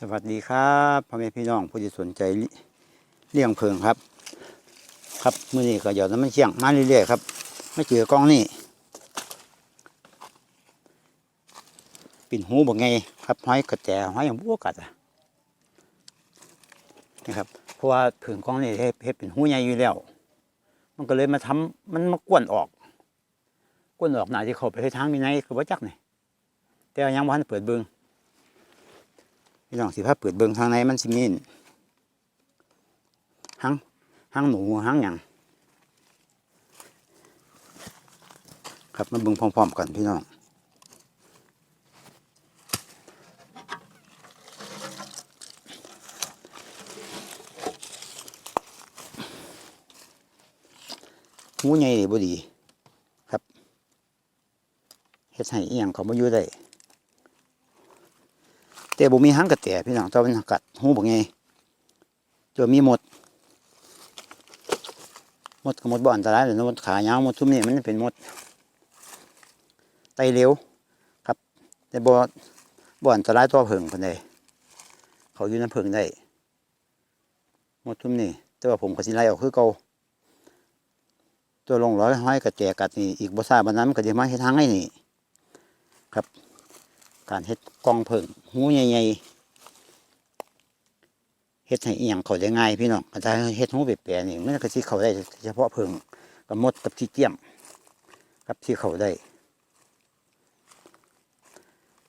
สวัสดีครับพ่อแม่พี่น้องผู้ที่สนใจเลี้ยงเพิงครับ ครับมื่อนี้ก็หยอดน้ำมันเชียงมาเรื่อยๆครับไม่เจอกล้องนี่ปิ่นหูบอกไงครับห้อยกระแจห้อยอย่างบัวกัดอะนะครับเพราะว่าเพิงกล้องนี่เฮ็ดเป็นหูใหญ่อยู่แล้ว มันก็เลยมาทำมันมากวนออกกวนออกหนาที่เขาไปทางมีไนก็บ่จักนี่แต่ยังบ่ทันเปิดเบิ่ง พี่น้องสิพาเปิดเบิ่งทางในมันสิมีนหังหังหนูหังหยังครับมาเบิ่งพร้อมๆกันพี่น้องหูใหญ่นี่บ่ดี ครับเฮ็ดให้อีหยังเขาบ่อยู่ได้ แต่บ่มีหางกระแตพี่น้องแตอนมันกัดหูบ่ไงจะมีหมดหมดก็หมดบ่อันตรายเลยนะหมดขายาวหมดทุ่มนี่มันเป็นหมดไตเร็วครับ แต่บ่บ่อันตรายตัวเพิงปานใดเขาอยู่ในเพิงได้หมดทุ่มนี่แต่ว่าผมก็สิไล่ออกคือเก่าตัวลงร้อยห้อยกระแจกัดนี่อีกบ่ทราบวันนั้นก็จะมาเฮ็ดทางให้นี่ ครับ การเฮ็ดกองเพิ่งหูใหญ่ๆเฮ็ดให้เอียงเขาได้ง่ายพี่น้องถ้าเฮ็ดหูเปียๆนี่มันก็สิเขาได้เฉพาะเพิ่งกับมดกับที่เจียมกับที่เขาได้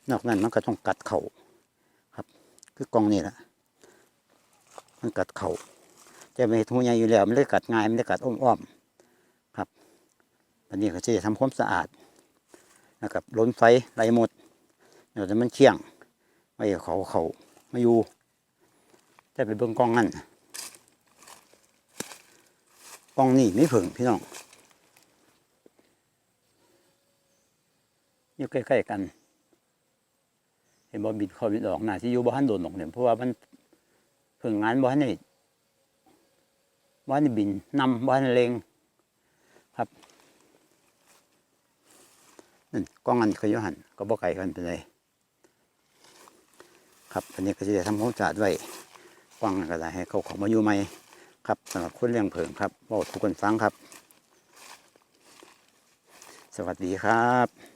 นอกนั้นมันก็ต้องกัดเขาครับ คือกองนี่แหละมันกัดเขาแต่ไม่เฮ็ดหูใหญ่อยู่แล้วมันเลยกัดง่ายมันเลยกัดอ้อมๆครับอันนี้ก็จะทำความสะอาดนะครับล้นไฟไหลหมด เดี๋ยวจะมันเชี่ยงไม่เขาเขามาอยู่แต่ไปเบิ่งกล้องนั่นกล้องนี่ไม่ผึ่งพี่น้องอยู่ใกล้ๆกัน เห็นบอบิดคอบิดออกหน้าที่อยู่บ้านโดนหนกเนี่ยเพราะว่ามันผึ่งงานบ้านนี่บ้านนี่บินนำบ้านเลงครับนั่นกล้องอันเคยยหันก็บ่ไกลกันเป็นไร ครับอันนี้ก็จะทำความสะอาดไว้กว้างก็ได้ให้เขาของมาอยู่ใหม่ครับสำหรับคนเลี้ยงเผิงครับบอกทุกคนฟังครับ สวัสดีครับ